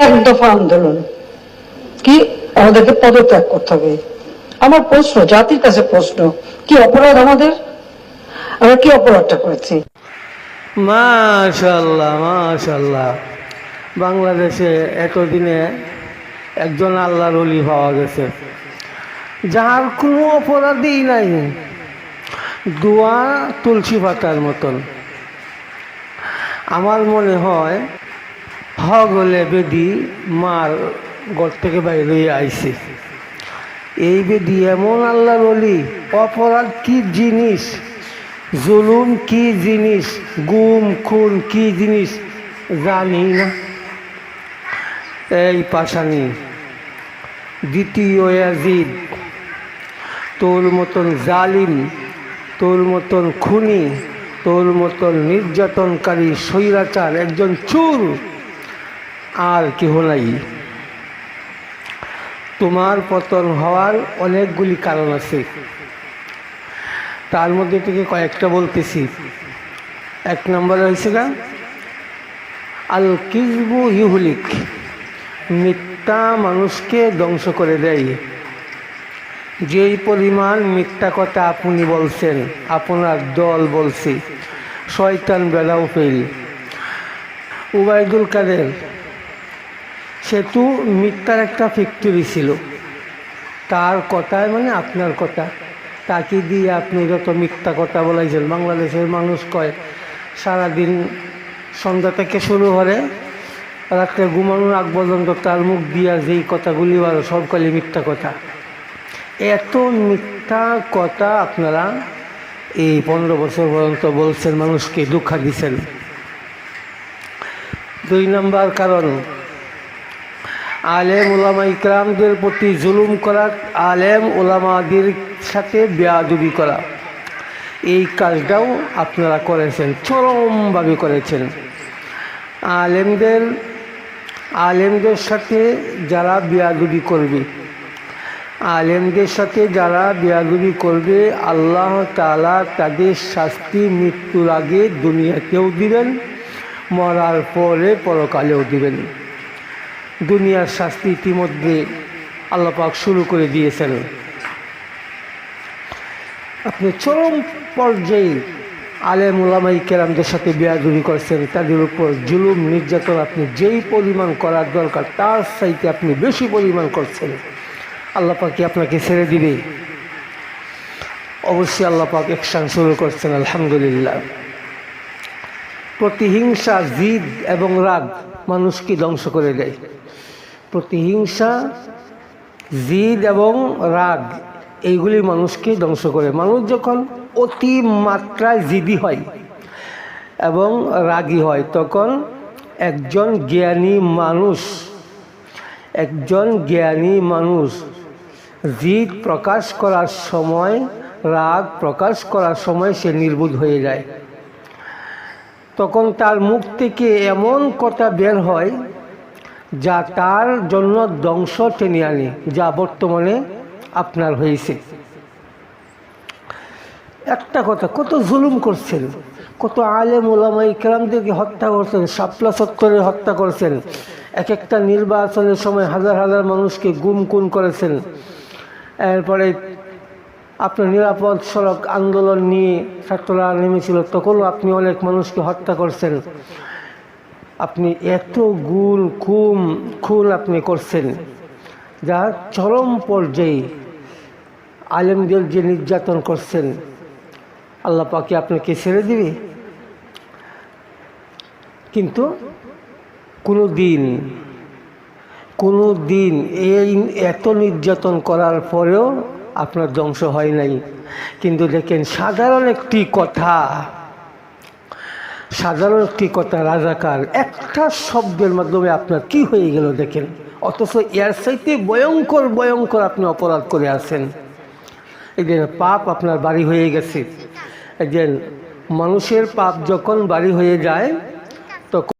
এক দফা আন্দোলন। কি? আমাদেরকে পদত্যাগ করতে হবে। আমার প্রশ্ন, জাতির কাছে প্রশ্ন, কি অপরাধ আমাদের? আমরা কি অপরাধটা করেছি? মাশাল্লাহ মাশাল্লাহ বাংলাদেশে এতদিনে একজন আল্লাহর অলি পাওয়া গেছে। যার কোনো অপরাধই নাই। দোয়া তুলসী পাতার মতন। আমার মনে হয় হগলে বেদি মার ঘর থেকে বাইরে আইছে। এই বেদি এমন আল্লাহ অলি অপরাধ কি জিনিস? জুলুম কি জিনিস? গুম, খুন কি জিনিস? জানি না। এই পাশানি, দ্বিতীয় ইয়াজিদ, তোর মতন জালিম, তোর মতন খুনি, তোর মতন নির্যাতনকারী, স্বৈরাচার, একজন চুর। আর কেহ নাই। তোমার পতন হওয়ার অনেকগুলি কারণ আছে। তার মধ্যে থেকে কয়েকটা বলতেছি। এক নম্বর হয়েছে না আল কিসবু ইহুলিক মিথ্যা মানুষকে ধ্বংস করে দেয়। যেই পরিমাণ মিথ্যা কথা আপনি বলছেন, আপনার দল বলছি, শয়তান বেড়াও ফেল। উবায়দুল কাদের সেতু মিথ্যার একটা ফ্যাক্টরি ছিল। তার কথায় মানে আপনার কথা। তাকে দিয়ে আপনি যত মিথ্যা কথা বলাইছেন, বাংলাদেশের মানুষ কয়, সারাদিন সন্ধ্যা থেকে শুরু করে রাত্রে ঘুমানোর আগ পর্যন্ত তার মুখ দিয়া যেই কথাগুলি বার সব কালে মিথ্যা কথা। এত মিথ্যা কথা আপনারা এই পনেরো বছর পর্যন্ত বলছেন, মানুষকে দুঃখা দিচ্ছেন দুই নম্বর কারণ আলেম ওলামা ইকরামদের প্রতি জুলুম করা, আলেম ওলামাদের সাথে বেয়াদুবি করা। এই কাজটাও আপনারা করেছেন, চরমভাবে করেছেন। আলেমদের আলেমদের সাথে যারা বেয়াদুবি করবে, আলেমদের সাথে যারা বেয়াদুবি করবে, আল্লাহ তালা তাদের শাস্তি মৃত্যুর আগে দুনিয়াতেও দিবেন, মরার পরে পরকালেও দিবেন। দুনিয়ার শাস্তি ইতিমধ্যে আল্লাপাক শুরু করে দিয়েছেন। আপনি চরম পর্যায়ে আলেম ওলামাই কেরামদের সাথে বেয়াদুরি করছেন, তাদের উপর জুলুম, নির্যাতন আপনি যেই পরিমাণ করার দরকার, তার চাইতে আপনি বেশি পরিমাণ করছেন। আল্লাপাক আপনাকে ছেড়ে দিবে? অবশ্যই আল্লাপাক একসান শুরু করছেন, আলহামদুলিল্লাহ। প্রতিহিংসা, জিদ এবং রাগ মানুষকে ধ্বংস করে দেয়। প্রতিহিংসা, জিদ এবং রাগ, এইগুলি মানুষকে ধ্বংস করে। মানুষ যখন অতি মাত্রায় জিদি হয় এবং রাগী হয়, তখন একজন জ্ঞানী মানুষ, একজন জ্ঞানী মানুষ জিদ প্রকাশ করার সময়, রাগ প্রকাশ করার সময় সে নির্বুধ হয়ে যায়। তখন তার মুখ থেকে এমন কথা বের হয় যা তার জন্য ধ্বংস টেনে আনে, যা বর্তমানে আপনার হয়েছে। একটা কথা, কত জুলুম করছেন, কত আলেম ওলামা ইকরামদেরকে হত্যা করছেন, শাপলা সত্তরে হত্যা করছেন এক একটা নির্বাচনের সময় হাজার হাজার মানুষকে গুম করেছেন, এরপরে আপনার নিরাপদ সড়ক আন্দোলন নিয়ে ছাত্ররা নেমেছিল, তখনও আপনি অনেক মানুষকে হত্যা করছেন। আপনি এত গুণ খুম খুন আপনি করছেন, যা চরম পর্যায়ে আলেমদের যে নির্যাতন করছেন, আল্লাহ পাকে আপনাকে ছেড়ে দিবে। কিন্তু কোনো দিন কোনো দিন এই এত নির্যাতন করার পরেও আপনার ধ্বংস হয় নাই। কিন্তু দেখেন, সাধারণ একটি কথা, সাধারণ একটি কথা, রাজাকার, একটা শব্দের মাধ্যমে আপনার কি হয়ে গেল দেখেন? অথচ এর সাইতে ভয়ঙ্কর ভয়ঙ্কর আপনি অপরাধ করে আছেন। যে পাপ আপনার বাড়ি হয়ে গেছে। যে মানুষের পাপ যখন বাড়ি হয়ে যায়